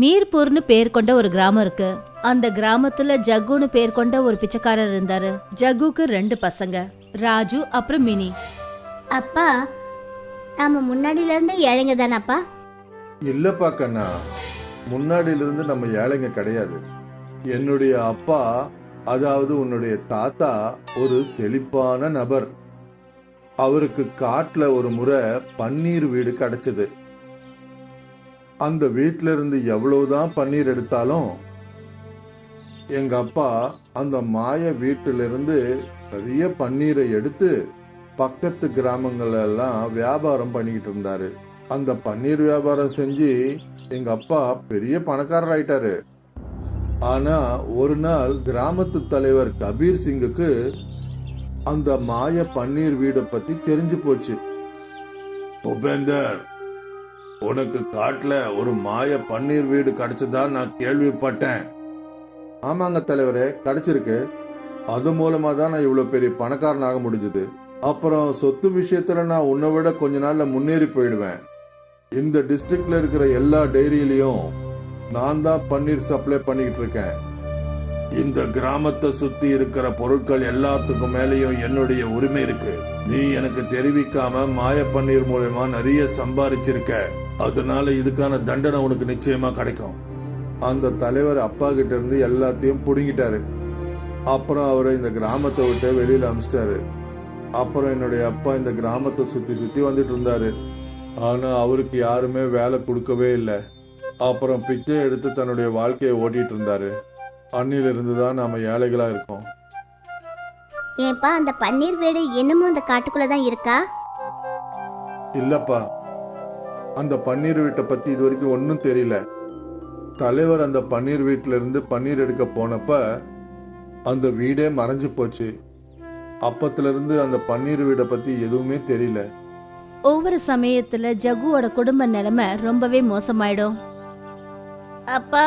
மீர்பூர்னு பேர் கொண்ட ஒரு கிராமம் இருக்கு. அந்த கிராமத்துல ஜக்குன்னு பேர் கொண்ட ஒரு பிச்சைக்காரர் இருந்தாரு. ஜக்குக்கு ரெண்டு பசங்க ராஜு அப்புறம் மினி. அப்பா நாம முன்னாடில இருந்து ஏழைங்க தானப்பா? இல்லப்பா கண்ணா முன்னாடியிலிருந்து நம்ம ஏழைங்க கிடையாது. என்னுடைய அப்பா அதாவது உன்னுடைய தாத்தா ஒரு செழிப்பான நபர். அவருக்கு காட்டுல ஒரு முறை பன்னீர் வீடு கிடைச்சது. அந்த வீட்டில இருந்து எவ்வளவுதான் பன்னீர் எடுத்தாலும் எங்க அப்பா அந்த மாய வீட்டிலிருந்து நிறைய பன்னீரை எடுத்து பக்கத்து கிராமங்களெல்லாம் வியாபாரம் பண்ணிக்கிட்டு இருந்தாரு. அந்த பன்னீர் வியாபாரம் செஞ்சு எங்க அப்பா பெரிய பணக்காரர் ஆயிட்டாரு. ஆனா ஒரு நாள் கிராமத்து தலைவர் கபீர் சிங்குக்கு அந்த மாய பன்னீர் வீடை பத்தி தெரிஞ்சு போச்சு. உபேந்தர் உனக்கு காட்டுல ஒரு மாய பன்னீர் வீடு கிடைச்சதா நான் கேள்விப்பட்டேன். ஆமாங்க தலைவரே கிடைச்சிருக்கு. அது மூலமா தான் நான் இவ்வளவு பெரிய பணக்காரனாக முடிஞ்சது. அப்புறம் சொத்து விஷயத்துல நான் உன்னை விட கொஞ்ச நாள்ல முன்னேறி போயிடுவேன். இந்த டிஸ்ட்ரிக்ட்ல இருக்கிற எல்லா டைரியிலையும் நான் தான் பன்னீர் சப்ளை பண்ணிக்கிட்டு இருக்கேன். இந்த கிராமத்தை சுத்தி இருக்கிற பொருட்கள் எல்லாத்துக்கும் மேலேயும் என்னுடைய உரிமை இருக்கு. நீ எனக்கு தெரிவிக்காம மாய பன்னீர் மூலயமா நிறைய சம்பாரிச்சிருக்க. அதனால இதுக்கான தண்டனை உனக்கு நிச்சயமா கிடைக்கும். அந்த தலைவர் அப்பா கிட்ட இருந்து எல்லாத்தையும் புடுங்கிட்டாரு. அப்புறம் அவரை இந்த கிராமத்தை விட்டு வெளியில அமிச்சிட்டாரு. அப்புறம் என்னுடைய அப்பா இந்த கிராமத்தை சுத்தி சுத்தி வந்துட்டு இருந்தாரு. ஆனா அவருக்கு யாருமே வேலை கொடுக்கவே இல்லை. அப்புறம் பிச்சை எடுத்து தன்னுடைய வாழ்க்கையை ஓட்டிட்டு இருந்தாரு. அன்னில இருந்து தான் நாம ஏழைகளா இருக்கோம். ஏன்பா அந்த பன்னீர் வீடு இன்னமும் அந்த காட்டுக்குள்ள தான் இருக்கா? இல்லப்பா. அந்த பன்னீர் வீட்டை பத்தி இது வரைக்கும் ஒன்றும் தெரியல. தலைவர் அந்த பன்னீர் வீட்டில இருந்து பன்னீர் எடுக்க போனப்ப அந்த வீடே மறைஞ்சு போச்சு. அப்பத்துல இருந்து அந்த பன்னீர் வீடை பத்தி எதுவுமே தெரியல. ஒவ்வொரு சமயத்துல ஜக்குவோட குடும்ப நிலைமை ரொம்பவே மோசமாயிடும். அப்பா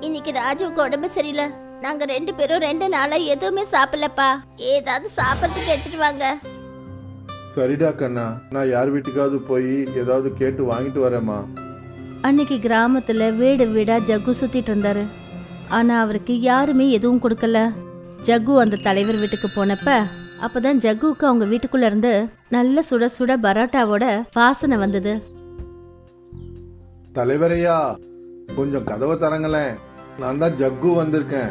இன்னைக்கு ராஜுவுக்கு உடம்பு சரியில்லை. நாங்க ரெண்டு பேரும் ரெண்டு நாளா எதுவுமே சாப்பிடலப்பா. ஏதாவது சாப்பிட்றதுக்கு எடுத்துட்டு வாங்க. சரிடா கண்ணா. நான் யார் வீட்டுக்காவது போய் ஏதாவது கேட்டு வாங்கிட்டு வரேம்மா. அன்னைக்கு கிராமத்துல வீடு வீடா ஜக்கு சுத்திட்டு இருந்தாரு. ஆனா அவருக்கு யாருமே எதுவும் கொடுக்கல. ஜக்கு அந்த தலைவர் வீட்டுக்கு போனப்ப அப்பதான் ஜக்குவுக்கு அவங்க வீட்டுக்குள்ள இருந்து நல்ல சுட சுட பரோட்டாவோட வாசனை வந்தது. தலைவரையா கொஞ்சம் கதவை தரங்களேன். நான் தான் ஜக்கு வந்திருக்கேன்.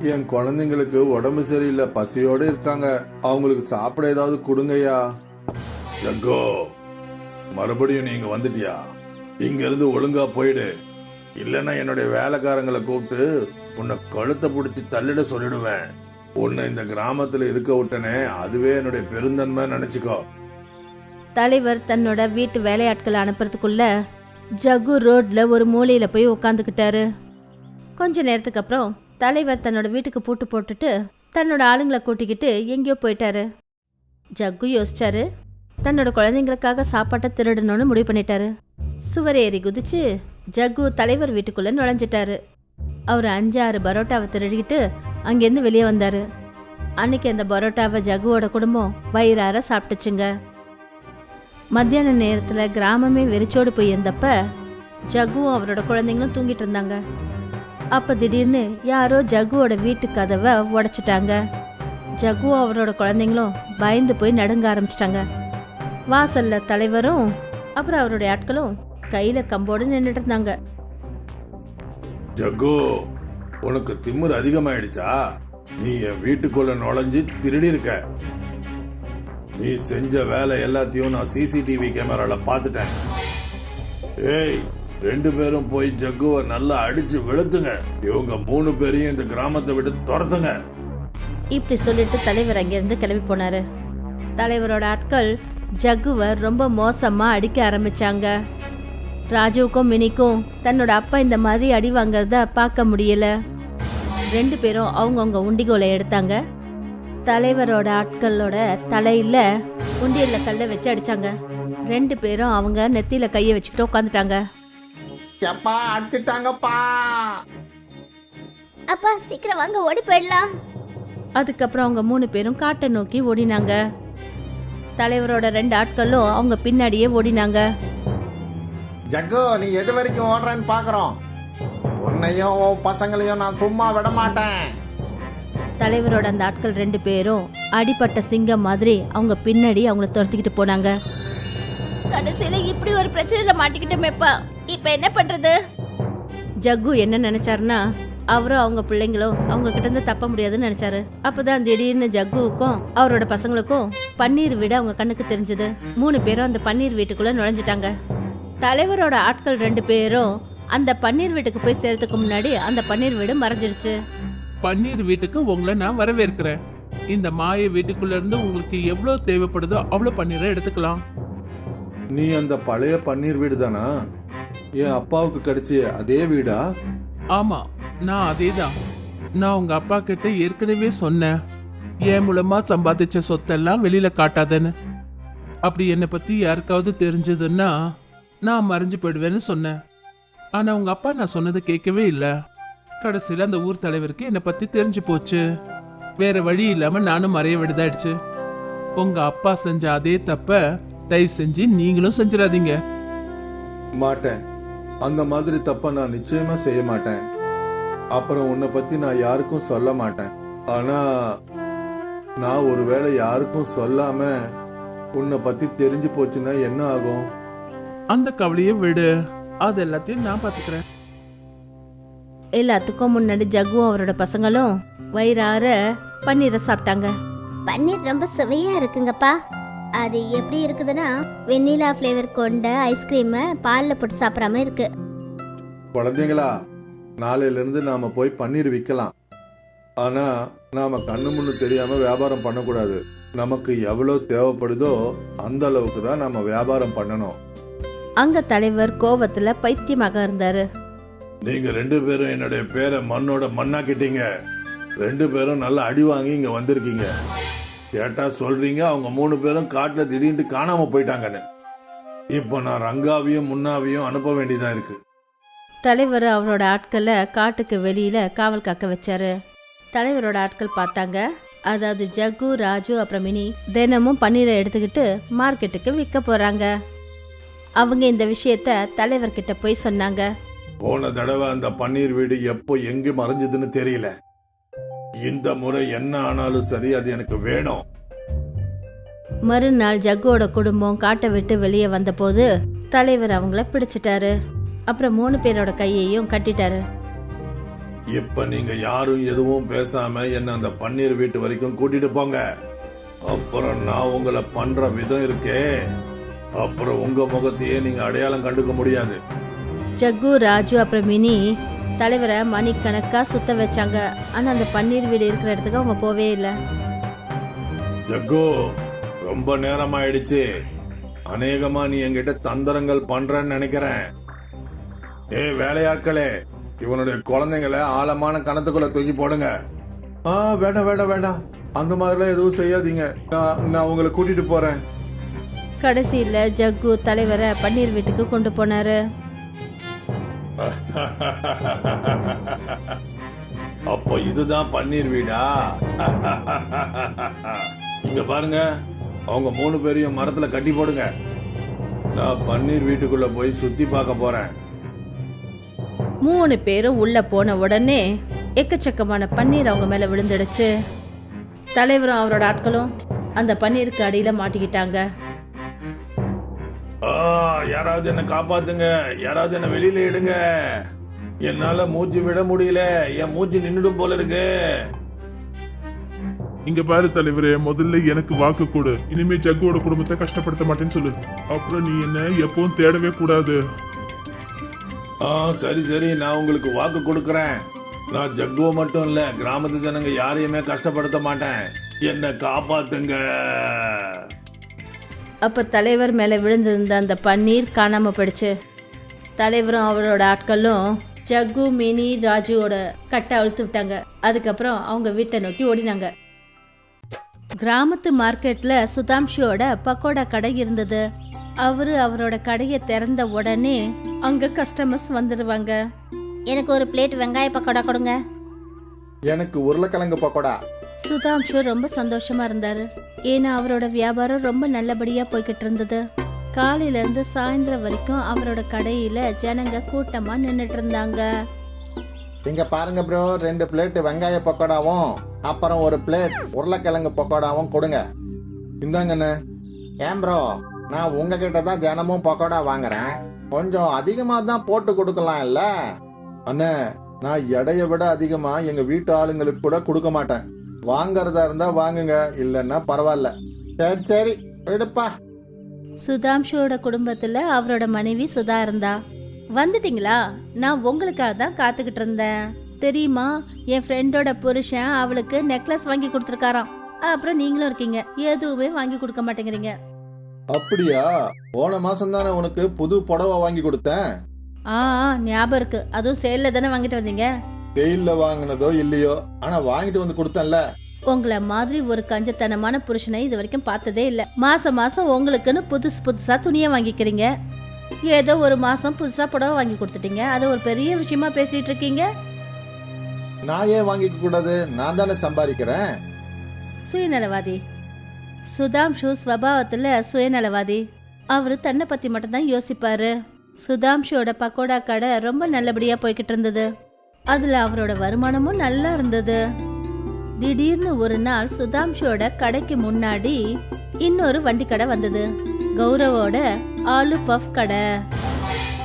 என் குழந்தைங்களுக்கு உடம்பு சரியில்லை பசியோட இருக்காங்க. அவங்களுக்கு சாப்பிட ஏதாவது கொடுங்கய்யா. ஜக்கோ மறுபடியும் நீங்க வந்துட்டியா? இங்க இருந்து ஒழுங்கா போயிடு. இல்லைன்னா என்னுடைய வேலைக்காரங்களை கூப்பிட்டு உன்னை கழுத்தை பிடிச்சி தள்ளிட சொல்லிடுவேன். உன்னை இந்த கிராமத்துல இருக்க விட்டனே அதுவே என்னுடைய பெருந்தன்மை நினைச்சுக்கோ. தலைவர் தன்னோட வீட்டு வேலையாட்களை அனுப்புறதுக்குள்ள ஜகு ரோட்ல ஒரு மூலையில போய் உட்காந்துக்கிட்டாரு கொஞ்ச நேரத்துக்கு அப்புறம் தலைவர் தன்னோட வீட்டுக்கு பூட்டு போட்டுட்டு தன்னோட ஆளுங்களை கூட்டிக்கிட்டு எங்கேயோ போயிட்டாரு. ஜக்கு யோசிச்சாரு. தன்னோட குழந்தைங்களுக்காக சாப்பாட்டை திருடணும்னு முடிவு பண்ணிட்டாரு. சுவர் ஏறி குதிச்சு ஜக்கு தலைவர் வீட்டுக்குள்ளே நுழைஞ்சிட்டாரு. அவர் அஞ்சாறு பரோட்டாவை திருடிக்கிட்டு அங்கேருந்து வெளியே வந்தார். அன்னைக்கு அந்த பரோட்டாவை ஜகுவோட குடும்பம் வயிறார சாப்பிட்டுச்சுங்க. மத்தியான நேரத்தில் கிராமமே வெறிச்சோடு போயிருந்தப்ப ஜகுவும் அவரோட குழந்தைங்களும் தூங்கிட்டு இருந்தாங்க. அப்போ திடீர்னு யாரோ ஜகுவோட வீட்டு கதவை உடைச்சிட்டாங்க. ஜகு அவரோட குழந்தைங்களும் பயந்து போய் நடுங்க ஆரம்பிச்சிட்டாங்க. வாசல்ல தலைவரும் அப்புறம் அவருடைய ஆட்களும் கையில கம்போடு நின்றுட்டு இருந்தாங்க. ஜக்கு உனக்கு திமிரு அதிகமாயிடுச்சா? நீ என் வீட்டுக்குள்ள நுழைஞ்சு திருடி இருக்க. நீ செஞ்ச வேலை எல்லாத்தையும் நான் சிசிடிவி கேமரால பார்த்துட்டேன். ஏய் ரெண்டு பேரும் போய் ஜக்குவை நல்லா அடிச்சு வெளுத்துங்க. இவங்க மூணு பேரையும் இந்த கிராமத்தை விட்டு துரத்துங்க. இப்படி சொல்லிட்டு தலைவர் அங்கிருந்து கிளம்பி போனாரு. தலைவரோட ஆட்கள் ஜக்குவை ரொம்ப மோசமா அடிக்க ஆரம்பிச்சாங்க. ராஜுவுக்கும் மினிக்கும் தன்னோட அப்பா இந்த மாதிரி அடி வாங்குறத பார்க்க முடியல. ரெண்டு பேரும் அவங்கவுங்க உண்டிகோலை எடுத்தாங்க. தலைவரோட ஆட்களோட தலையில உண்டியல்ல கல்லை வச்சு அடிச்சாங்க. ரெண்டு பேரும் அவங்க நெத்தியில கையை வச்சுக்கிட்டு உட்காந்துட்டாங்க. எப்பா அடிச்சிட்டாங்கப்பா. அப்பா சீக்கிரம் வாங்க ஓடி போயிடலாம். அதுக்கப்புறம் அவங்க மூணு பேரும் காட்டை நோக்கி ஓடினாங்க. தலைவரோட ரெண்டு ஆட்களும் அவங்க பின்னாடியே ஓடினாங்க. ஜக்கு நீ எது வரைக்கும் ஓடுறான்னு பாக்குறோம். உன்னையும் உன் பசங்களையும் நான் சும்மா விட மாட்டேன். தலைவரோட அந்த ஆட்கள் ரெண்டு பேரும் அடிப்பட்ட சிங்கம் மாதிரி அவங்க பின்னாடி அவங்கள துரத்திக்கிட்டு போனாங்க. கடைசியில இப்படி ஒரு பிரச்சனையில மாட்டிக்கிட்டோமேப்பா. இப்ப என்ன பண்றது? ஜக்கு என்ன நினைச்சாருன்னா அவரும் அவங்க பிள்ளைங்களும் அவங்க கிட்ட இருந்து தப்ப முடியாதுன்னு நினைச்சாரு. அப்பதான் திடீர்னு ஜக்குவுக்கும் அவரோட பசங்களுக்கும் பன்னீர் வீடு அவங்க கண்ணுக்கு தெரிஞ்சது. மூணு பேரும் அந்த பன்னீர் வீட்டுக்குள்ள நுழைஞ்சிட்டாங்க. தலைவரோட ஆட்கள் ரெண்டு பேரும் அந்த பன்னீர் வீட்டுக்கு போய் சேர்றதுக்கு முன்னாடி அந்த பன்னீர் வீடு மறைஞ்சிடுச்சு பன்னீர் வீட்டுக்கு உங்களை நான் வரவேற்கிறேன். இந்த மாய வீட்டுக்குள்ள இருந்து உங்களுக்கு எவ்வளவு தேவைப்படுதோ அவ்வளவு பன்னீரை எடுத்துக்கலாம். நீ அந்த பழைய பன்னீர் வீடு தானா என் அப்பாவுக்கு கிடைச்ச அதே வீடா? ஆமா நான் அதேதான். நான் உங்க அப்பா கிட்ட ஏற்கனவே சொன்னேன். என் மூலமா சம்பாதிச்ச சொத்தெல்லாம் வெளியில காட்டாதேன்னு. அப்படி என்னை பத்தி யாருக்காவது தெரிஞ்சதுன்னா நான் மறைஞ்சு போயிடுவேன்னு சொன்னேன். ஆனா உங்க அப்பா நான் சொன்னதை கேட்கவே இல்லை. கடைசியில் அந்த ஊர் தலைவருக்கு என்னை பத்தி தெரிஞ்சு போச்சு. வேற வழி இல்லாம நானும் மறைய விடுதாயிடுச்சு உங்க அப்பா செஞ்ச அதே தப்ப தயவு செஞ்சு நீங்களும் செஞ்சிடாதீங்க. மாட்டேன். அந்த மாதிரி தப்ப நான் நிச்சயமா செய்ய மாட்டேன். அப்புறம் உன்னை பத்தி நான் யாருக்கும் சொல்ல மாட்டேன். ஆனா நான் ஒருவேளை யாருக்கும் சொல்லாம உன்னை பத்தி தெரிஞ்சு போச்சுன்னா என்ன ஆகும்? அந்த கவலையை விடு. அது எல்லாத்தையும் நான் பாத்துக்கிறேன் எல்லாத்துக்கும் முன்னாடி ஜக்குவும் அவரோட பசங்களும் வயிறார பன்னீரை சாப்பிட்டாங்க. பன்னீர் ரொம்ப சுவையா இருக்குங்கப்பா. அது எப்படி இருக்குதுன்னா வெண்ணிலா ஃப்ளேவர் கொண்ட ஐஸ்கிரீமை பாலில் போட்டு சாப்பிட்றாம இருக்கு. குழந்தைங்களா நாளையில இருந்து நாம போய் பன்னீர் விற்கலாம் ஆனா நாம கண்ணு முன்னு தெரியாம வியாபாரம் பண்ணக்கூடாது. நமக்கு எவ்வளவு தேவைப்படுதோ அந்த அளவுக்கு தான் நாம வியாபாரம் பண்ணணும். அங்க தலைவர் கோவத்துல பைத்தியமாக இருந்தாரு. நீங்க ரெண்டு பேரும் என்னுடைய பேரை மண்ணோட மண்ணாக்கிட்டீங்க ரெண்டு பேரும் நல்லா அடி வாங்கி இங்க வந்திருக்கீங்க. கேட்டா சொல்றீங்க அவங்க மூணு பேரும் காட்டுல திடீர்னு காணாம போயிட்டாங்கன்னு. இப்போ நான் ரங்காவையும் முன்னாவையும் அனுப்ப வேண்டியதா இருக்கு. தலைவர் அவரோட ஆட்களை காட்டுக்கு வெளியில காவல் காக்க வச்சாரு. தலைவரோட ஆட்கள் பார்த்தாங்க. அதாவது ஜக்கு ராஜு அப்புறம் மினி தினமும் பன்னீரை எடுத்துக்கிட்டு மார்க்கெட்டுக்கு விற்க போறாங்க. அவங்க இந்த விஷயத்த தலைவர்கிட்ட போய் சொன்னாங்க. போன தடவை அந்த பன்னீர் வீடு எப்போ எங்க மறைஞ்சதுன்னு தெரியல. இந்த முறை என்ன ஆனாலும் சரி அது எனக்கு வேணும். மறுநாள் ஜக்குவோட குடும்பம் காட்டை விட்டு வெளியே வந்தபோது தலைவர் அவங்கள பிடிச்சிட்டாரு. அப்புறம் மூணு பேரோட கையையும் கட்டிட்டாரு. இப்ப நீங்க யாரும் எதுவும் பேசாம என்ன அந்த பன்னீர் வீட்டு வரைக்கும் கூட்டிட்டு போங்க. அப்புறம் நான் உங்களை பண்ற விதம் இருக்கே. அப்புறம் உங்க முகத்தையே நீங்க அடையாளம் கண்டுக்க முடியாது. ஜக்கு ராஜு அப்புறம் மினி தலைவரை மணிக்கணக்கா சுத்த வச்சாங்க. ஆனா அந்த பன்னீர் வீடு இருக்கிற இடத்துக்கு அவங்க போவே இல்லை. ஜக்கு ரொம்ப நேரம் ஆயிடுச்சு அநேகமா நீ என்கிட்ட தந்திரங்கள் பண்றன்னு நினைக்கிறேன். ஏய் வேலையாட்களே இவனுடைய குழந்தைங்களை ஆழமான கணத்துக்குள்ள தூக்கி போடுங்க. ஆ வேண்டாம் வேண்டாம் வேண்டாம். அந்த மாதிரிலாம் எதுவும் செய்யாதீங்க. நான் நான் உங்களை கூட்டிட்டு போறேன். கடைசியில் ஜக்கு தலைவரை பன்னீர் வீட்டுக்கு கொண்டு போனாரு. அப்போ இதுதான் பன்னீர் வீடா? இங்க பாருங்க அவங்க மூணு பேரையும் மரத்துல கட்டி போடுங்க. நான் பன்னீர் வீட்டுக்குள்ள போய் சுத்தி பார்க்க போறேன். மூணு பேரும் உள்ள போன உடனே எக்கச்சக்கமான பன்னீர் அவங்க மேல விழுந்துடுச்சு. தலைவரும் அவரோட ஆட்களும் அந்த பன்னீருக்கு அடியில மாட்டிக்கிட்டாங்க. ஆ, யாராவது என்ன காப்பாத்துங்க. யாராவது என்ன வெளியில எடுங்க என்னால மூச்சு விட முடியல. என் மூச்சு நின்னுடும் போல இருக்கு. இங்க பாரு தலைவரே முதல்ல எனக்கு வாக்கு கொடு. இனிமே ஜக்குவோட குடும்பத்தை கஷ்டப்படுத்த மாட்டேன்னு சொல்லு. அப்புறம் நீ என்ன எப்பவும் தேடவே கூடாது. ஆ சரி சரி நான் உங்களுக்கு வாக்கு கொடுக்கறேன். நான் ஜக்குவ மட்டும் இல்ல கிராமத்து ஜனங்க யாரையுமே கஷ்டப்படுத்த மாட்டேன். என்ன காப்பாத்துங்க. அப்ப தலைவர் மேல விழுந்திருந்த அந்த பன்னீர் காணாம போயிடுச்சு. தலைவரும் அவரோட ஆட்களும் ஜக்கு மினி ராஜுவோட கட்டை அழுத்து விட்டாங்க. அதுக்கப்புறம் அவங்க வீட்டை நோக்கி ஓடினாங்க. கிராமத்து மார்க்கெட்ல சுதாம்ஷியோட பக்கோடா கடை இருந்தது. அவரு அவரோட கடையை திறந்த உடனே அங்க கஸ்டமர்ஸ் வந்துடுவாங்க எனக்கு ஒரு பிளேட் வெங்காய பக்கோடா கொடுங்க. எனக்கு உருளைக்கிழங்கு பக்கோடா. சுதாம்ஷு ரொம்ப சந்தோஷமா இருந்தாரு. ஏன்னா அவரோட வியாபாரம் ரொம்ப நல்லபடியா போய்கிட்டு இருந்தது. காலையில இருந்து சாயந்தரம் வரைக்கும் அவரோட கடையில ஜனங்க கூட்டமா நின்னுட்டு இருந்தாங்க. இங்க பாருங்க ப்ரோ ரெண்டு பிளேட் வெங்காய பக்கோடாவும் அப்புறம் ஒரு பிளேட் உருளைக்கிழங்கு பக்கோடாவும் கொடுங்க. இந்தாங்கண்ணே ஏன் ப்ரோ நான் உங்ககிட்ட தான் தினமும் பக்கோடா வாங்குறேன். கொஞ்சம் அதிகமாக தான் போட்டு கொடுக்கலாம் இல்ல? அண்ணே நான் எடையை விட அதிகமாக எங்க வீட்டு ஆளுங்களுக்கு கூட கொடுக்க மாட்டேன். வாங்கறதா இருந்தா வாங்குங்க இல்லைன்னா பரவாயில்ல. சரி சரி எடுப்பா. சுதாம்ஷோட குடும்பத்துல அவரோட மனைவி சுதா இருந்தா. வந்துட்டீங்களா? நான் உங்களுக்காக தான் காத்துக்கிட்டு இருந்தேன். தெரியுமா? என் ஃப்ரெண்டோட புருஷன் அவளுக்கு நெக்லஸ் வாங்கி கொடுத்துருக்காராம். அப்புறம் நீங்களும் இருக்கீங்க. எதுவுமே வாங்கி கொடுக்க மாட்டேங்கிறீங்க. அப்படியா? போன மாசம் தானே உனக்கு புது புடவை வாங்கி கொடுத்தேன். ஆ ஞாபகம் இருக்கு. அதுவும் சேல்ல தானே வாங்கிட்டு வந்தீங்க? வெயில்ல வாங்கினதோ இல்லையோ? ஆனா வாங்கிட்டு வந்து கொடுத்தேன்ல. உங்களை மாதிரி ஒரு கஞ்சத்தனமான புருஷனை இது வரைக்கும் பார்த்ததே இல்ல. மாசம் மாசம் உங்களுக்குன்னு புதுசு புதுசா துணியை வாங்கிக்கிறீங்க. ஏதோ ஒரு மாசம் புதுசா புடவை வாங்கி கொடுத்துட்டீங்க. அதை ஒரு பெரிய விஷயமா பேசிட்டு இருக்கீங்க? நான் ஏன் வாங்கிக்க கூடாது? நான் தானே சம்பாதிக்கிறேன். சுயநலவாதி. சுதாம்ஷு ஸ்வபாவத்துல சுயநலவாதி. அவரு தன்னை பத்தி மட்டும்தான் யோசிப்பாரு. சுதாம்ஷுவோட பக்கோடா கடை ரொம்ப நல்லபடியா போய்கிட்டு இருந்தது. அதுல அவரோட வருமானமும் நல்லா இருந்தது. திடீர்னு ஒரு நாள் சுதாம்ஷுவோட கடைக்கு முன்னாடி இன்னொரு வண்டி கடை வந்தது. கௌரவோட ஆலு பஃப் கடை.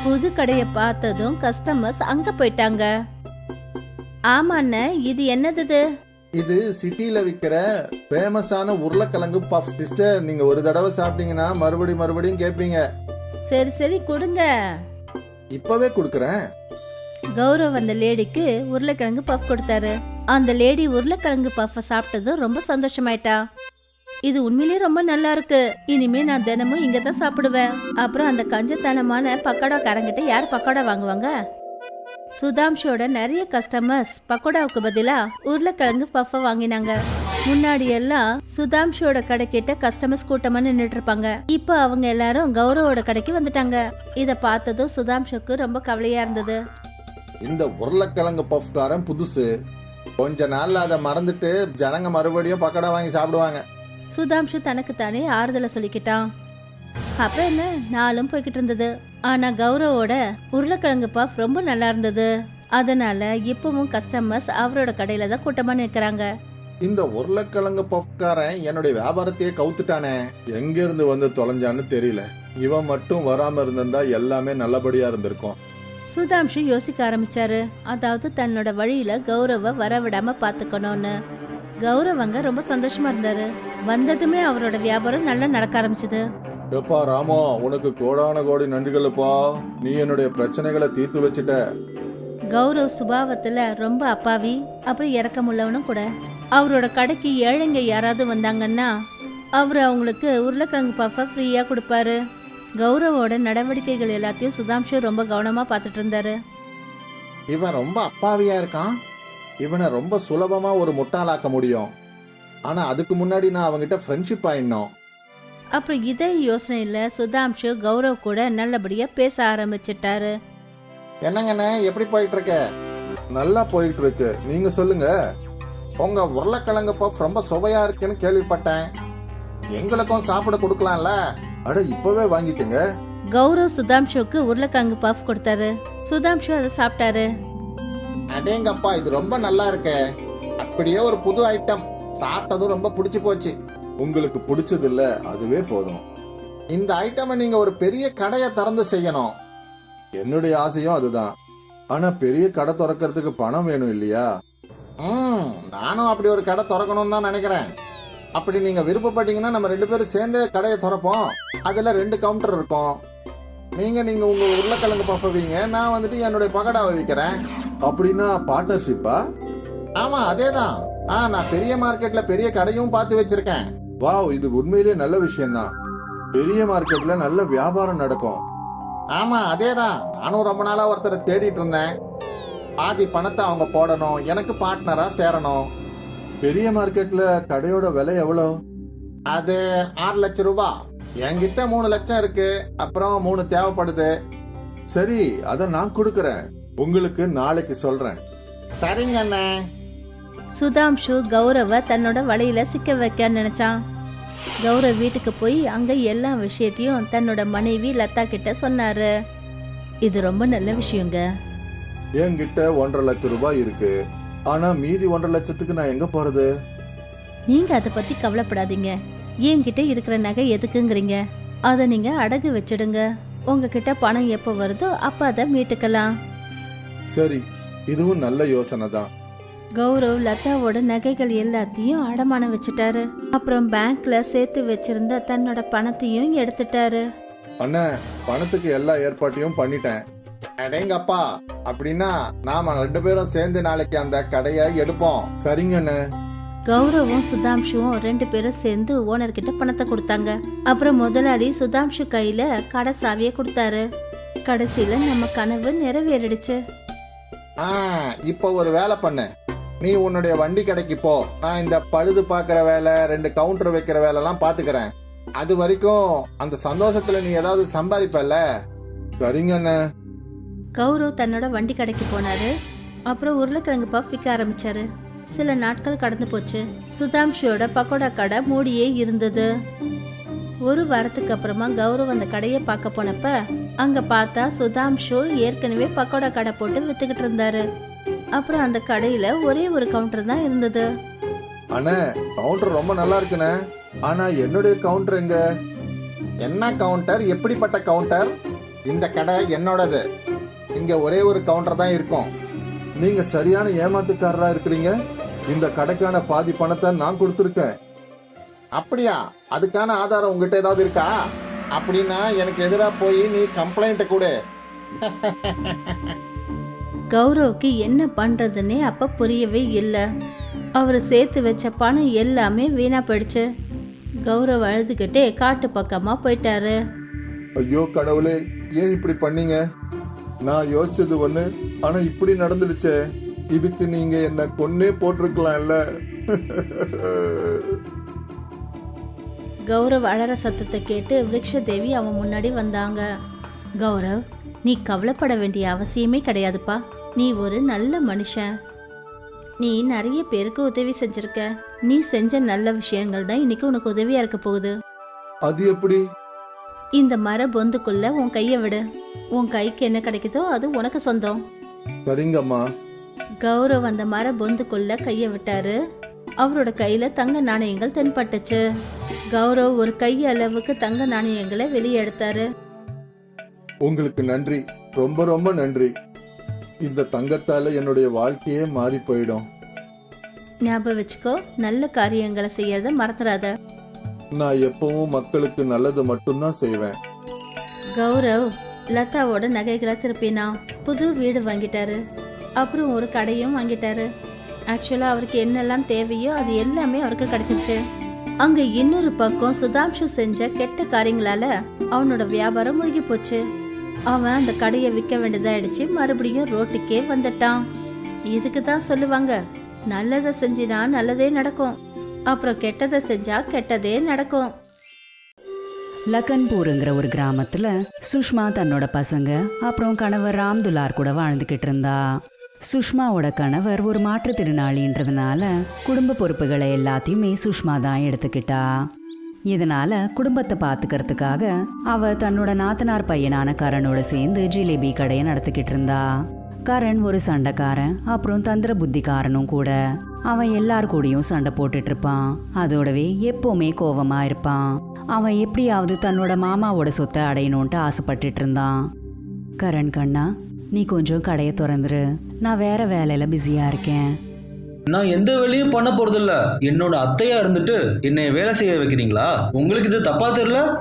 புது கடையை பார்த்ததும் கஸ்டமர்ஸ் அங்க போயிட்டாங்க. ஆமாண்ண இது என்னது இது? சிட்டில விக்கிற ஃபேமஸான உருளைக்கிழங்கு பஃப் சிஸ்டர் நீங்க ஒரு தடவை சாப்பிட்டீங்கன்னா மறுபடி மறுபடியும் கேட்பீங்க. சரி சரி கொடுங்க. இப்பவே கொடுக்குறேன். கௌரவ் அந்த லேடிக்கு உருளைக்கிழங்கு பஃப் கொடுத்தாரு. அந்த லேடி உருளைக்கிழங்கு பஃப்பை சாப்பிட்டதும் ரொம்ப சந்தோஷமாயிட்டா. இது உண்மையிலேயே ரொம்ப நல்லா இருக்கு. இனிமே நான் தினமும் இங்க தான் சாப்பிடுவேன். அப்புறம் அந்த கஞ்சத்தனமான பக்கோடாக்காரங்கிட்ட யார் பக்கோடா வாங்குவாங்க? சுதாம்ஷோட நிறைய கஸ்டமர்ஸ் பக்கோடாவுக்கு பதிலா உருளைக்கிழங்கு பஃப வாங்கினாங்க. முன்னாடி எல்லாம் சுதாம்ஷோட கடைக்கிட்ட கஸ்டமர்ஸ் கூட்டமா நின்றுட்டு இருப்பாங்க. இப்போ அவங்க எல்லாரும் கௌரவோட கடைக்கு வந்துட்டாங்க. இத பார்த்ததும் சுதாம்ஷுக்கு ரொம்ப கவலையா இருந்தது. இந்த உருளைக்கிழங்கு பஃப்காரன் புதுசு. கொஞ்ச நாள்ல அதை மறந்துட்டு ஜனங்க மறுபடியும் பக்கடா வாங்கி சாப்பிடுவாங்க. சுதாம்ஷு தனக்கு தானே ஆறுதலை சொல்லிக்கிட்டான். அப்புறம் என்ன? நாளும் போய்கிட்டு இருந்தது. ஆனா கௌரவோட உருளைக்கிழங்கு பஃப் ரொம்ப நல்லா இருந்தது. அதனால இப்பவும் கஸ்டமர்ஸ் அவரோட கடையில தான் கூட்டமா நிற்கிறாங்க. இந்த உருளைக்கிழங்கு பஃப்காரன் என்னுடைய வியாபாரத்தையே கவுத்துட்டானே. எங்க இருந்து வந்து தொலைஞ்சான்னு தெரியல. இவன் மட்டும் வராம இருந்திருந்தா எல்லாமே நல்லபடியா இருந்திருக்கும். சுதாம்ஷு யோசிக்க ஆரம்பிச்சாரு. அதாவது தன்னோட வழியில கௌரவ வரவிடாம பாத்துக்கணும்னு. கௌரவங்க ரொம்ப சந்தோஷமா இருந்தாரு. வந்ததுமே அவரோட வியாபாரம் நல்லா நடக்க ஆரம்பிச்சது. எப்பா ராமோ உனக்கு கோடான கோடி நன்றிகளுப்பா நீ என்னுடைய பிரச்சனைகளை தீர்த்து வச்சுட்ட. கௌரவ் சுபாவத்துல ரொம்ப அப்பாவி அப்புறம் இறக்கமுள்ளவனும் கூட. அவரோட கடைக்கு ஏழைங்க யாராவது வந்தாங்கன்னா அவர் அவங்களுக்கு உருளைக்கிழங்கு பஃபை ஃப்ரீயா கொடுப்பாரு. கௌரவோட நடவடிக்கைகள் எல்லாத்தையும் சுதாம்ஷு ரொம்ப கவனமா பார்த்துட்டு இருந்தாரு. இவன் ரொம்ப அப்பாவியா இருக்கான். இவனை ரொம்ப சுலபமா ஒரு முட்டாளாக்க முடியும். ஆனா அதுக்கு முன்னாடி நான் அவங்கிட்ட ஃப்ரெண்ட்ஷிப் ஆயிடணும் அப்புறம் இதே யோசனையில சுதாம்ஷு கௌரவ் கூட நல்லபடியா பேச ஆரம்பிச்சிட்டாரு. என்னங்கண்ணே எப்படி போயிட்டு இருக்க நல்லா போயிட்டு இருக்கு நீங்க சொல்லுங்க. உங்க உருளைக்கிழங்கு ரொம்ப சுவையா இருக்குன்னு கேள்விப்பட்டேன். எங்களுக்கும் சாப்பிட கொடுக்கலாம்ல? அட இப்பவே வாங்கிக்கங்க. கௌரவ் சுதாம்ஷுக்கு உருளைக்கிழங்கு பஃப் கொடுத்தாரு. சுதாம்ஷு அதை சாப்பிட்டாரு. அடேங்கப்பா இது ரொம்ப நல்லா இருக்கே. அப்படியே ஒரு புது ஐட்டம் சாப்பிட்டதும் ரொம்ப பிடிச்சு போச்சு. உங்களுக்கு பிடிச்சது இல்ல அதுவே போதும். இந்த ஐட்டமை நீங்க ஒரு பெரிய கடையை திறந்து செய்யணும். என்னுடைய ஆசையும் அதுதான். ஆனா பெரிய கடை திறக்கிறதுக்கு பணம் வேணும் இல்லையா? ம் நானும் அப்படி ஒரு கடை திறக்கணும்னு தான் நினைக்கிறேன். அப்படி நீங்க விருப்பப்பட்டீங்கன்னா நம்ம ரெண்டு பேரும் சேர்ந்தே கடையை திறப்போம். அதுல ரெண்டு கவுண்டர் இருக்கும். நீங்க நீங்க உங்க உருளைக்கிழங்கு பஃப வைங்க. நான் வந்துட்டு என்னுடைய பகடாவை விற்கிறேன் அப்படின்னா பார்ட்னர்ஷிப்பா ஆமா அதேதான். ஆ நான் பெரிய மார்க்கெட்ல பெரிய கடையும் பார்த்து வச்சிருக்கேன். வாவ் இது உண்மையிலேயே நல்ல விஷயம்தான். பெரிய மார்க்கெட்ல நல்ல வியாபாரம் நடக்கும். ஆமா அதேதான். நானும் ரொம்ப நாளா ஒருத்தரை தேடிட்டு இருந்தேன். பாதி பணத்தை அவங்க போடணும். எனக்கு பார்ட்னரா சேரணும். பெரிய மார்க்கெட்ல கடையோட விலை எவ்வளோ? அது ஆறு லட்சம் ரூபாய் என்கிட்ட மூணு லட்சம் இருக்கு. அப்புறம் மூணு தேவைப்படுது. சரி அதை நான் கொடுக்கறேன். உங்களுக்கு நாளைக்கு சொல்றேன். சரிங்க அண்ணே. சுதாம்ஷு கௌரவ தன்னோட வலையில சிக்க வைக்க நினைச்சான். கௌரவ் வீட்டுக்கு போய் அங்க எல்லா விஷயத்தையும் தன்னோட மனைவி லதா கிட்ட சொன்னாரு. இது ரொம்ப நல்ல விஷயங்க. என்கிட்ட ஒன்றரை லட்சம் ரூபாய் இருக்கு. ஆனா மீதி ஒன்றரை லட்சத்துக்கு நான் எங்க போறது? நீங்க அதை பத்தி கவலைப்படாதீங்க. என்கிட்ட இருக்கிற நகை எதுக்குங்கிறீங்க? அதை நீங்க அடகு வச்சிடுங்க. உங்ககிட்ட பணம் எப்போ வருதோ அப்ப அதை மீட்டுக்கலாம். சரி இதுவும் நல்ல யோசனை தான் கௌரவ் லதாவோட நகைகள் எல்லாத்தையும் அடமானம் வச்சுட்டாரு. அப்புறம் பேங்க்ல சேர்த்து வச்சிருந்த தன்னோட பணத்தையும் எடுத்துட்டாரு. அண்ணே பணத்துக்கு எல்லா ஏற்பாட்டையும் பண்ணிட்டேன். அடேங்கப்பா அப்படின்னா நாம ரெண்டு பேரும் சேர்ந்து நாளைக்கு அந்த கடையை எடுப்போம். சரிங்க அண்ணே. கௌரவும் சுதாம்ஷுவும் ரெண்டு பேரும் சேர்ந்து ஓனர் கிட்ட பணத்தை கொடுத்தாங்க. அப்புறம் முதலாளி சுதாம்ஷு கையில கடை சாவியை கொடுத்தாரு. கடைசியில நம்ம கனவு நிறைவேறிடுச்சு. ஆ இப்போ ஒரு வேலை பண்ணு. நீ உன்னுடைய வண்டி கடைக்கு போ. நான் இந்த பழுது பார்க்குற வேலை ரெண்டு கவுண்டர் வைக்கிற வேலைலாம் பார்த்துக்கிறேன். அது வரைக்கும் அந்த சந்தோஷத்துல நீ ஏதாவது சம்பாதிப்பல்ல? சரிங்க கௌரவ் தன்னோட வண்டி கடைக்கு போனாரு. அப்புறம் உருளைக்கிழங்கு பஃப் விற்க ஆரம்பிச்சாரு. சில நாட்கள் கடந்து போச்சு. சுதாம்ஷியோட பக்கோடா கடை மூடியே இருந்தது. ஒரு வாரத்துக்கு அப்புறமா கௌரவ் அந்த கடையை பார்க்க போனப்ப அங்க பார்த்தா சுதாம்ஷு ஏற்கனவே பக்கோடா கடை போட்டு வித்துக்கிட்டு இருந்தாரு. அப்புறம் அந்த கடையில ஒரே ஒரு கவுண்டர் தான் இருந்தது. அண்ணே கவுண்டர் ரொம்ப நல்லா இருக்குண்ணே. ஆனா என்னுடைய கவுண்டர் எங்க? என்ன கவுண்டர் எப்படிப்பட்ட கவுண்டர் இந்த கடை என்னோடது. இங்க ஒரே ஒரு கவுண்டர் தான் இருக்கும். நீங்க சரியான ஏமாத்துக்காரரா இருக்கிறீங்க. இந்த கடைக்கான பாதி பணத்தை நான் கொடுத்துருக்கேன். அப்படியா? அதுக்கான ஆதாரம் உங்ககிட்ட ஏதாவது இருக்கா? அப்படின்னா எனக்கு எதிராக போய் நீ கம்ப்ளைண்ட்டை கொடு. கௌரவுக்கு என்ன பண்றதுன்னே அப்ப புரியவே இல்லை. அவர் சேர்த்து வச்ச பணம் எல்லாமே வீணா போயிடுச்சு. கௌரவ் அழுதுகிட்டே காட்டு பக்கமா போயிட்டாரு. ஐயோ கடவுளே ஏன் இப்படி பண்ணீங்க? நான் யோசிச்சது ஒண்ணு ஆனா இப்படி நடந்துடுச்சே. இதுக்கு நீங்க என்ன கொன்னே போட்டிருக்கலாம்ல. கௌரவ் அழற சத்தத்தை கேட்டு விருக்ஷதேவி அவன் முன்னாடி வந்தாங்க. கௌரவ் நீ கவலைப்பட வேண்டிய அவசியமே கிடையாதுப்பா. நீ ஒரு நல்ல மனுஷன். நீ நிறைய பேருக்கு உதவி செஞ்சிருக்க. நீ செஞ்ச நல்ல விஷயங்கள் தான் இன்னைக்கு உனக்கு உதவியா இருக்க போகுது. அது எப்படி? இந்த மர பொந்துக்குள்ள உன் கையை விடு. உன் கைக்கு என்ன கிடைக்குதோ அது உனக்கு சொந்தம். சரிங்கம்மா. கௌரவ் அந்த மர பொந்துக்குள்ள கையை விட்டாரு. அவரோட கையில தங்க நாணயங்கள் தென்பட்டுச்சு. கௌரவ் ஒரு கை அளவுக்கு தங்க நாணயங்களை வெளியே எடுத்தாரு. உங்களுக்கு நன்றி. ரொம்ப ரொம்ப நன்றி. இந்த தங்கத்தால என்னுடைய வாழ்க்கையே மாறி போயிடும். ஞாபகம் வச்சுக்கோ நல்ல காரியங்களை செய்யறத மறந்துடாத நான் எப்பவும் மக்களுக்கு நல்லது மட்டும்தான் செய்வேன். கௌரவ் லதாவோட நகைகளை திருப்பினான் புது வீடு வாங்கிட்டாரு. அப்புறம் ஒரு கடையும் வாங்கிட்டாரு. ஆக்சுவலா அவருக்கு என்னெல்லாம் தேவையோ அது எல்லாமே அவருக்கு கிடைச்சிருச்சு அங்க இன்னொரு பக்கம் சுதாம்ஷு செஞ்ச கெட்ட காரியங்களால அவனோட வியாபாரம் முழுகி போச்சு. அவன் அந்த கடையை விற்க வேண்டியதாயிடுச்சு மறுபடியும் ரோட்டுக்கே வந்துட்டான். இதுக்கு தான் சொல்லுவாங்க நல்லதை செஞ்சினா நல்லதே நடக்கும். அப்புறம் கெட்டதை செஞ்சா கெட்டதே நடக்கும். லக்கன்பூருங்கிற ஒரு கிராமத்துல சுஷ்மா தன்னோட பசங்க அப்புறம் கணவர் ராம்துலார் கூட வாழ்ந்துகிட்டு இருந்தா. சுஷ்மாவோட கணவர் ஒரு மாற்றுத்திறனாளின்றதுனால குடும்ப பொறுப்புகளை எல்லாத்தையுமே சுஷ்மா தான் எடுத்துக்கிட்டா. இதனால குடும்பத்தை பாத்துக்கிறதுக்காக அவ தன்னோட நாத்தனார் பையனான கரனோட சேர்ந்து ஜிலேபி கடையை நடத்திக்கிட்டு இருந்தா. கரண் ஒரு சண்டைக்காரன் அப்புறம் தந்திர புத்திக்காரனும் கூட. அவன் எல்லார் கூடயும் சண்டை போட்டுட்டு இருப்பான். அதோடவே எப்பவுமே கோவமா இருப்பான். அவன் எப்படியாவது தன்னோட மாமாவோட சொத்தை அடையணும்ட்டு ஆசைப்பட்டுட்டு இருந்தான். கரண் கண்ணா நீ கொஞ்சம் கடையை திறந்துரு. நான் வேற வேலையில பிஸியா இருக்கேன். நான் எந்த வேலையும் பண்ண போறதில்ல. என்னோட அத்தையா இருந்துட்டு என்னை வேலை செய்ய வைக்கிறீங்களா? உங்களுக்கு இது தப்பா தெரியல?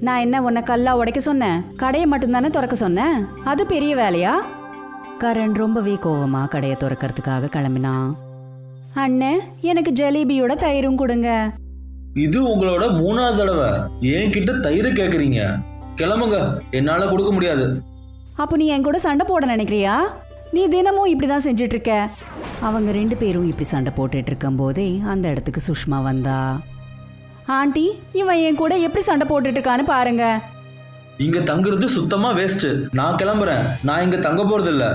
நான் என்ன உன்னை கல்லா உடைக்க சொன்னேன்? கடையை மட்டும்தானே திறக்க சொன்னேன்? அது பெரிய வேலையா? கரண் ரொம்பவே கோவமா கடையை திறக்கறதுக்காக கிளம்பினான். அண்ணே எனக்கு ஜலேபியோட தயிரும் கொடுங்க. இது உங்களோட மூணாவது தடவை. என்கிட்ட தயிர் கேக்குறீங்க. கிளம்புங்க. என்னால கொடுக்க முடியாது. அப்போ நீ என் கூட சண்டை போட நினைக்கிறியா? நீ தினமும் இப்படி தான் செஞ்சுட்டு இருக்க அவங்க ரெண்டு பேரும் இப்படி சண்டை போட்டுட்டு இருக்கும்போதே அந்த இடத்துக்கு சுஷ்மா வந்தா. ஆண்டி இவன் என் கூட எப்படி சண்டை போட்டுட்டு இருக்கான்னு பாருங்க. இங்க தங்குறது சுத்தமா வேஸ்ட் நான் கிளம்புறேன். நான் இங்க தங்க போறது இல்ல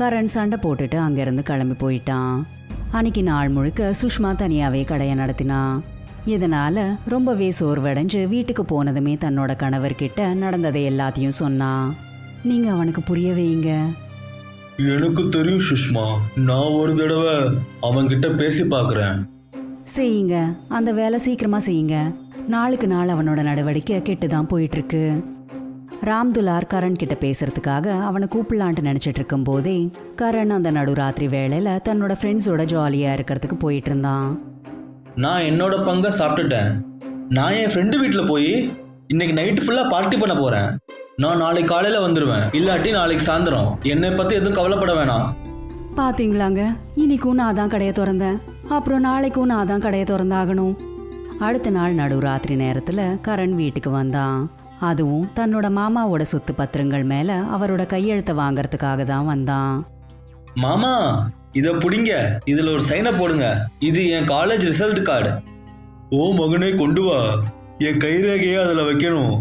கரண் சண்டை போட்டுட்டு அங்கிருந்து கிளம்பி போயிட்டான். அன்னைக்கு நாள் முழுக்க சுஷ்மா தனியாவே கடையை நடத்தினான் இதனால ரொம்பவே சோர்வடைஞ்சு வீட்டுக்கு போனதுமே தன்னோட கணவர்கிட்ட நடந்ததை எல்லாத்தையும் சொன்னான். நீங்க அவனுக்கு புரிய வைங்க எனக்கு தெரியும் சுஷ்மா. நான் ஒரு தடவை அவன்கிட்ட பேசி பார்க்கறேன். செய்யுங்க. அந்த வேலை சீக்கிரமா செய்யுங்க. நாளுக்கு நாள் அவனோட நடவடிக்கை கெட்டு தான் போயிட்டு இருக்கு ராம்துலார் கரண் கிட்ட பேசுறதுக்காக அவனை கூப்பிடலான்ட்டு நினைச்சிட்டு இருக்கும் போதே கரண் அந்த நடுராத்திரி வேளையில தன்னோட ஃப்ரெண்ட்ஸோட ஜாலியா இருக்கிறதுக்கு போயிட்டு இருந்தான் நான் என்னோட பங்கை சாப்பிட்டுட்டேன். நான் என் ஃப்ரெண்டு வீட்டில் போய் இன்னைக்கு நைட்டு ஃபுல்லாக பார்ட்டி பண்ண போகிறேன் நான் நாளைக்கு காலையில் வந்துடுவேன் இல்லாட்டி நாளைக்கு சாயந்தரம். என்னை பற்றி எதுவும் கவலைப்பட வேணாம். பாத்தீங்களாங்க? இன்னைக்கும் நான் தான் கடையை திறந்தேன். அப்புறம் நாளைக்கும் நான் தான் கடையை திறந்தாகணும். அடுத்த நாள் நடுராத்திரி நேரத்துல கரண் வீட்டுக்கு வந்தான். அதுவும் தன்னோட மாமாவோட சொத்து பத்திரங்கள் மேல அவரோட கையெழுத்தை வாங்கறதுக்காக தான் வந்தான். மாமா இதை பிடிங்க. இதில் ஒரு சைனை போடுங்க. இது என் காலேஜ் ரிசல்ட் கார்டு ஓ மகனே கொண்டு வா. என் கைரேகையை அதில் வைக்கணும்.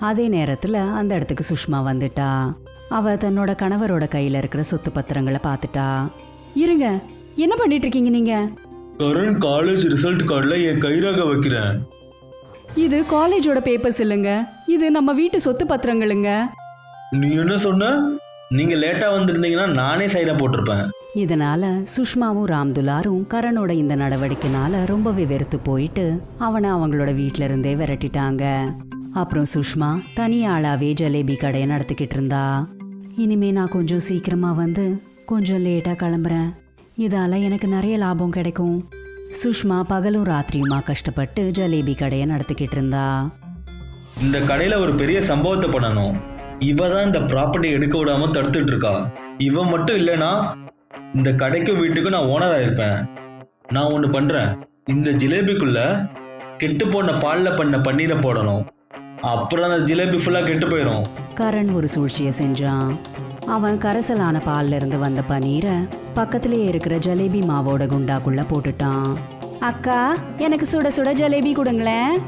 அதே நேரத்துல அந்த இடத்துக்கு சுஷ்மா வந்துட்டா. அவ தன்னோட கணவரோட கையில இருக்கிற சொத்து பத்திரங்களை பார்த்துட்டா. இருங்க என்ன பண்ணிட்டு இருக்கீங்க நீங்க? கரண் காலேஜ் ரிசல்ட் கார்டில் என் கைரேகை வைக்கிறேன். இது காலேஜோட பேப்பர்ஸ் இல்லைங்க. இது நம்ம வீட்டு சொத்து பத்திரங்களுங்க. நீ என்ன சொன்ன? நீங்கள் லேட்டாக வந்திருந்தீங்கன்னா நானே சைனை போட்டிருப்பேன். இதனால சுஷ்மாவும் ராம்துலாரும் கரணோட இந்த நடவடிக்கைனால ரொம்பவே வெறுத்து போயிட்டு அவனை அவங்களோட வீட்ல இருந்தே விரட்டிட்டாங்க. அப்புறம் சுஷ்மா தனி ஜலேபி கடையை நடத்திக்கிட்டு இருந்தா. இனிமே நான் கொஞ்சம் சீக்கிரமா வந்து கொஞ்சம் லேட்டா கிளம்புறேன். இதால எனக்கு நிறைய லாபம் கிடைக்கும். சுஷ்மா பகலும் ராத்திரியுமா கஷ்டப்பட்டு ஜலேபி கடையை நடத்திக்கிட்டு இருந்தா. இந்த கடையில் ஒரு பெரிய சம்பவத்தை பண்ணணும். இவ தான் இந்த ப்ராப்பர்ட்டி எடுக்க விடாம தடுத்துட்டு இருக்கா. இவ மட்டும் இல்லைனா இந்த கடைக்கும் வீட்டுக்கும் நான் ஓனராக இருப்பேன் நான் ஒன்று பண்ணுறேன் இந்த ஜிலேபிக்குள்ள கெட்டு போன பாலில் பண்ண பன்னீரை போடணும். அப்புறம் அந்த ஜிலேபி ஃபுல்லாக கெட்டு போயிடும் கரண் ஒரு சூழ்ச்சியை செஞ்சான். அவன் கரைசலான பால்ல இருந்து வந்த பன்னீரை பக்கத்திலேயே இருக்கிற ஜலேபி மாவோட குண்டாக்குள்ள போட்டுட்டான். அக்கா எனக்கு சுட சுட ஜலேபி கொடுங்களேன்.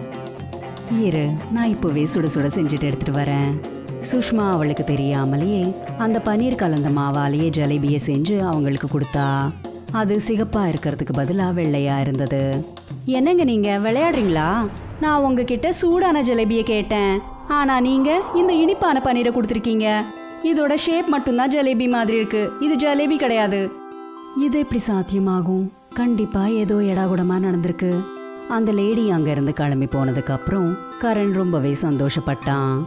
இரு நான் இப்போவே சுட சுட செஞ்சுட்டு எடுத்துட்டு வரேன். சுஷ்மா அவளுக்கு தெரியாமலேயே அந்த பன்னீர் கலந்த மாவாலேயே ஜலேபியை செஞ்சு அவங்களுக்கு கொடுத்தா. அது சிகப்பா இருக்கிறதுக்கு பதிலாக வெள்ளையா இருந்தது. என்னங்க நீங்க விளையாடுறீங்களா? நான் உங்ககிட்ட சூடான ஜிலேபியை கேட்டேன். ஆனா நீங்க இந்த இனிப்பான பன்னீரை கொடுத்துருக்கீங்க. இதோட ஷேப் மட்டும்தான் ஜலேபி மாதிரி இருக்கு. இது ஜலேபி கிடையாது. இது எப்படி சாத்தியமாகும்? கண்டிப்பா ஏதோ எடாகுடமா நடந்திருக்கு. அந்த லேடி அங்க இருந்து கிளம்பி போனதுக்கு அப்புறம் கரண் ரொம்பவே சந்தோஷப்பட்டான்.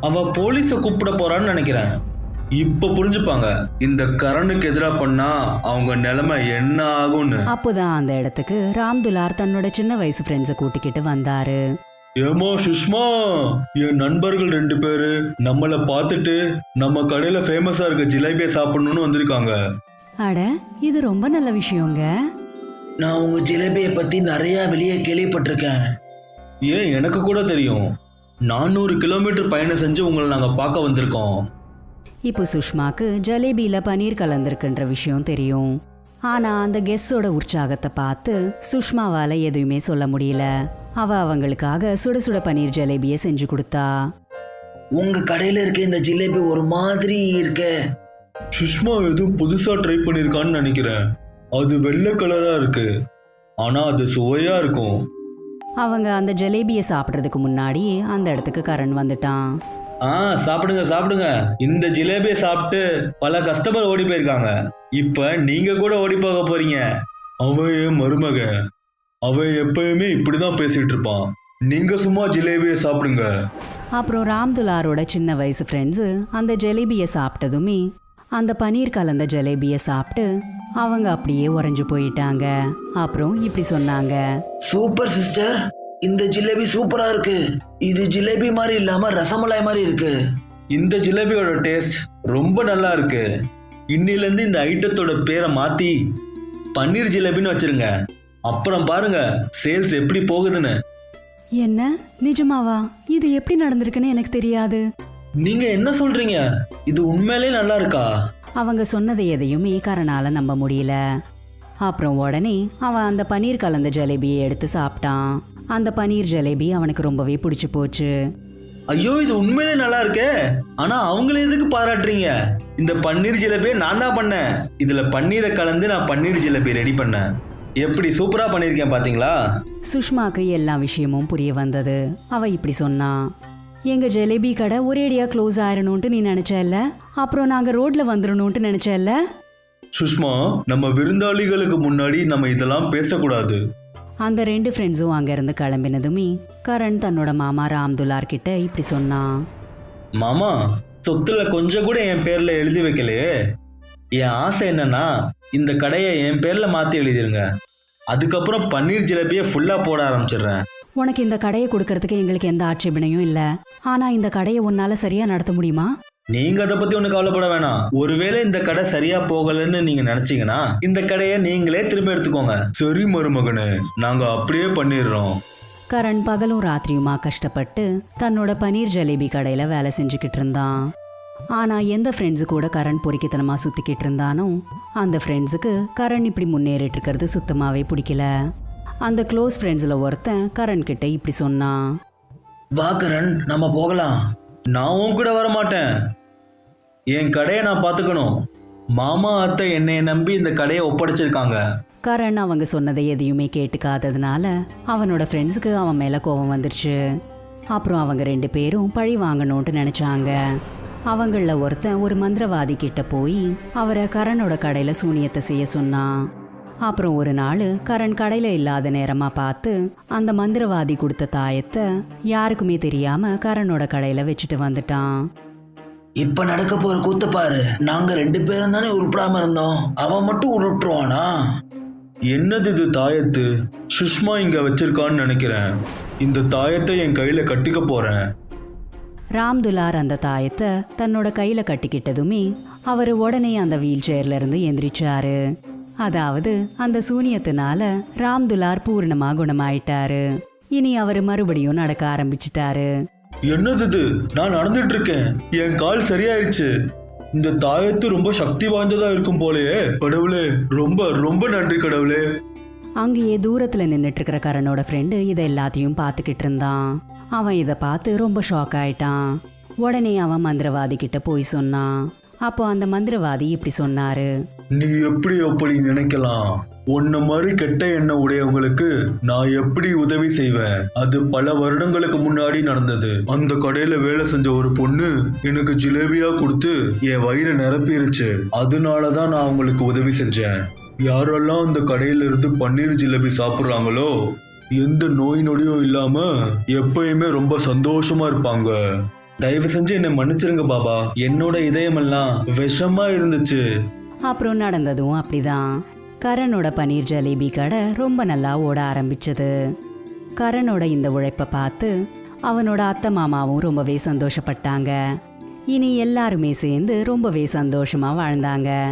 அவ போலீஸை கூப்பிட போறான்னு நினைக்கிறேன். இப்ப புரிஞ்சுப்பாங்க. இந்த கரனுக்கு எதிராக பண்ணா அவங்க நிலைமை என்ன ஆகும்னு. அப்போதான் அந்த இடத்துக்கு ராம்துலார் தன்னோட சின்ன வயசு ஃப்ரெண்ட்ஸை கூட்டிக்கிட்டு வந்தாரு. ஏமா சுஷ்மா என் நண்பர்கள் ரெண்டு பேரு நம்மள பார்த்துட்டு நம்ம கடையில ஃபேமஸா இருக்க ஜிலேபியை சாப்பிடணும்னு வந்திருக்காங்க. அட இது ரொம்ப நல்ல விஷயங்க. நான் உங்க ஜிலேபியை பத்தி நிறைய வெளியே கேள்விப்பட்டிருக்கேன். ஏன் எனக்கு கூட தெரியும். நானூறு கிலோமீட்டர் பயணம் செஞ்சு உங்களை நாங்க பார்க்க வந்திருக்கோம். இப்போ சுஷ்மாக்கு ஜலேபியில பன்னீர் கலந்திருக்குன்ற விஷயம் தெரியும். ஆனா அந்த கெஸ்ஸோட உற்சாகத்தை பார்த்து சுஷ்மாவால எதுவுமே சொல்ல முடியல. அவ அவங்களுக்காக சுட சுட பன்னீர் ஜலேபியை செஞ்சு கொடுத்தா. உங்க கடையில இருக்க இந்த ஜிலேபி ஒரு மாதிரி இருக்க. சுஷ்மா எதுவும் புதுசா ட்ரை பண்ணிருக்கான்னு நினைக்கிறேன். அது வெள்ளை கலரா இருக்கு. ஆனா அது சுவையா இருக்கும். அவங்க அந்த ஜலேபியை சாப்பிட்றதுக்கு முன்னாடி அந்த இடத்துக்கு கரண் வந்துட்டான். ஆ சாப்பிடுங்க சாப்பிடுங்க. இந்த ஜிலேபியை சாப்பிட்டு பல கஸ்டமர் ஓடி போயிருக்காங்க. இப்ப நீங்க கூட ஓடி போக போறீங்க. அவன் என் மருமக. அவன் எப்பயுமே இப்படிதான் பேசிட்டு இருப்பான் நீங்க சும்மா ஜிலேபியை சாப்பிடுங்க. அப்புறம் ராம்துலாரோட சின்ன வயசு ஃப்ரெண்ட்ஸு அந்த ஜலேபியை சாப்பிட்டதுமே அந்த பன்னீர் கலந்த ஜலேபியை சாப்பிட்டு அவங்க அப்படியே உறைஞ்சு போயிட்டாங்க. அப்புறம் இப்படி சொன்னாங்க. சூப்பர் சிஸ்டர் இந்த ஜிலேபி சூப்பரா இருக்கு. இது ஜிலேபி மாதிரி இல்லாம ரசமலாய் மாதிரி இருக்கு. இந்த ஜிலேபியோட டேஸ்ட் ரொம்ப நல்லா இருக்கு. இன்னில இருந்து இந்த ஐட்டத்தோட பேரை மாத்தி பன்னீர் ஜிலேபின்னு வச்சிருங்க. அப்புறம் பாருங்க சேல்ஸ் எப்படி போகுதுன்னு. என்ன? நிஜமாவா? இது எப்படி நடந்திருக்குன்னு எனக்கு தெரியாது. நீங்க என்ன சொல்றீங்க? இது உண்மையிலே நல்லா இருக்கா? அவங்க சொன்னதை எதையுமே கரனால நம்ப முடியல. அப்புறம் உடனே அவன் அந்த பன்னீர் கலந்த ஜலேபியை எடுத்து சாப்பிட்டான். அந்த பன்னீர் ஜலேபி அவனுக்கு ரொம்பவே பிடிச்சு போச்சு. ஐயோ இது உண்மையிலே நல்லா இருக்கே. ஆனா அவங்கள எதுக்கு பாராட்டுறீங்க? இந்த பன்னீர் ஜிலேபியை நான் தான் பண்ணேன். இதுல பன்னீரை கலந்து நான் பன்னீர் ஜிலேபி ரெடி பண்ணேன். எப்படி சூப்பரா பண்ணிருக்கேன் பாத்தீங்களா? சுஷ்மாக்கு எல்லா விஷயமும் புரிய வந்தது. அவ இப்படி சொன்னா எங்க ஜலேபி கடை ஒரேடியா க்ளோஸ் ஆயிரணும்ட்டு நீ நினைச்சல அப்புறம் நாங்க ரோட்ல வந்துடணும்ட்டு நினைச்சேல்ல? சுஷ்மா நம்ம விருந்தாளிகளுக்கு முன்னாடி நம்ம இதெல்லாம் பேசக்கூடாது. அந்த ரெண்டு ஃப்ரெண்ட்ஸும் அங்கேருந்து கிளம்பினதுமே கரண் தன்னோட மாமா ராம்துலார் கிட்ட இப்படி சொன்னான் மாமா சொத்துல கொஞ்சம் கூட என் பேர்ல எழுதி வைக்கலையே. என் ஆசை என்னன்னா இந்த கடையை என் பேர்ல மாத்தி எழுதிருங்க. அதுக்கப்புறம் பன்னீர் ஜிலேபியை ஃபுல்லா போட ஆரம்பிச்சிடுறேன். உனக்கு இந்த கடையை கொடுக்கறதுக்கு எங்களுக்கு எந்த ஆட்சேபனையும் இல்லை. ஆனா இந்த கடையை உன்னால சரியா நடத்த முடியுமா? நீங்க அதை பத்தி ஒண்ணு கவலைப்பட வேணாம். ஒருவேளை இந்த கடை சரியா போகலன்னு நீங்க நினைச்சீங்கன்னா இந்த கடையை நீங்களே திரும்ப எடுத்துக்கோங்க. சரி மருமகனே. நாங்க அப்படியே பண்ணிடுறோம். கரண் பகலும் ராத்திரியுமா கஷ்டப்பட்டு தன்னோட பனீர் ஜலேபி கடையில வேலை செஞ்சுக்கிட்டு இருந்தான். ஆனா எந்த ஃப்ரெண்ட்ஸு கூட கரண் பொறிக்கித்தனமா சுத்திக்கிட்டு இருந்தானோ அந்த ஃப்ரெண்ட்ஸுக்கு கரண் இப்படி முன்னேறிட்டு இருக்கிறது சுத்தமாவே பிடிக்கல. அந்த க்ளோஸ் ஃப்ரெண்ட்ஸில் ஒருத்தன் கரண் கிட்ட இப்படி சொன்னான் வா கரண் நம்ம போகலாம். நான் உன் கூட வர மாட்டேன் என் கடையை நான் பார்த்துக்கணும். மாமா அத்தை என்னைய நம்பி இந்த கடையை ஒப்படைச்சிருக்காங்க. கரண் அவங்க சொன்னதை எதையுமே கேட்டுக்காததுனால அவனோட ஃப்ரெண்ட்ஸுக்கு அவன் மேலே கோபம் வந்துருச்சு. அப்புறம் அவங்க ரெண்டு பேரும் பழி வாங்கணும்ட்டு நினச்சாங்க. அவங்களில் ஒருத்தன் ஒரு மந்திரவாதி கிட்ட போய் அவரை கரனோட கடையில் சூனியத்தை செய்ய சொன்னான். அப்புறம் ஒரு நாள் கரண் கடையில் இல்லாத நேரமாக பார்த்து அந்த மந்திரவாதி கொடுத்த தாயத்தை யாருக்குமே தெரியாம கரனோட கடையில் வச்சுட்டு வந்துட்டான். இப்ப நடக்க போற கூத்த பாரு. நாங்க ரெண்டு பேரும் தானே உருப்படாம இருந்தோம். அவன் மட்டும் உருட்டுருவானா என்னது இது தாயத்து? சுஷ்மா இங்க வச்சிருக்கான்னு நினைக்கிறேன். இந்த தாயத்தை என் கையில கட்டிக்க போறேன். ராம்துலார் அந்த தாயத்தை தன்னோட கையில கட்டிக்கிட்டதுமே அவர் உடனே அந்த வீல் சேர்ல இருந்து எந்திரிச்சாரு. அதாவது அந்த சூனியத்தினால ராம்துலார் பூர்ணமா குணமாயிட்டாரு. இனி அவர் மறுபடியும் நடக்க ஆரம்பிச்சிட்டாரு. என்னது இது? நான் நடந்துட்டு இருக்கேன் என் கால் சரியாயிருச்சு. இந்த தாயத்து ரொம்ப சக்தி வாய்ந்ததா இருக்கும் போலயே. கடவுளே ரொம்ப ரொம்ப நன்றி கடவுளே. அங்கேயே தூரத்துல நின்னுட்டு இருக்கிற கரனோட ஃப்ரெண்டு இதை எல்லாத்தையும் பார்த்துக்கிட்டு இருந்தான். அவன் இதை பார்த்து ரொம்ப ஷாக் ஆயிட்டான். உடனே அவன் மந்திரவாதி கிட்ட போய் சொன்னான். அப்போ அந்த மந்திரவாதி இப்படி சொன்னாரு. நீ எப்படி அப்படி நினைக்கலாம்? உன்ன மாதிரி கெட்ட எண்ணம் உடையவங்களுக்கு நான் எப்படி உதவி செய்வேன்? அது பல வருடங்களுக்கு முன்னாடி நடந்தது. அந்த கடையில வேலை செஞ்ச ஒரு பொண்ணு எனக்கு ஜிலேபியா கொடுத்து என் வயிறை நிரப்பிருச்சு. அதனாலதான் நான் அவங்களுக்கு உதவி செஞ்சேன். யாரெல்லாம் அந்த கடையில இருந்து பன்னீர் ஜிலேபி சாப்பிடுறாங்களோ எந்த நோய் நொடியும் இல்லாம எப்பயுமே ரொம்ப சந்தோஷமா இருப்பாங்க. தயவு செஞ்சு என்னை மன்னிச்சிருங்க பாபா. என்னோட இதயமெல்லாம் விஷமா இருந்துச்சு. அப்புறம் நடந்ததும் அப்படிதான். கரனோட பன்னீர் ஜலேபி கடை ரொம்ப நல்லா ஓட ஆரம்பிச்சது. கரனோட இந்த உழைப்பை பார்த்து அவனோட அத்தை மாமாவும் ரொம்பவே சந்தோஷப்பட்டாங்க. இனி எல்லாருமே சேர்ந்து ரொம்பவே சந்தோஷமா வாழ்ந்தாங்க.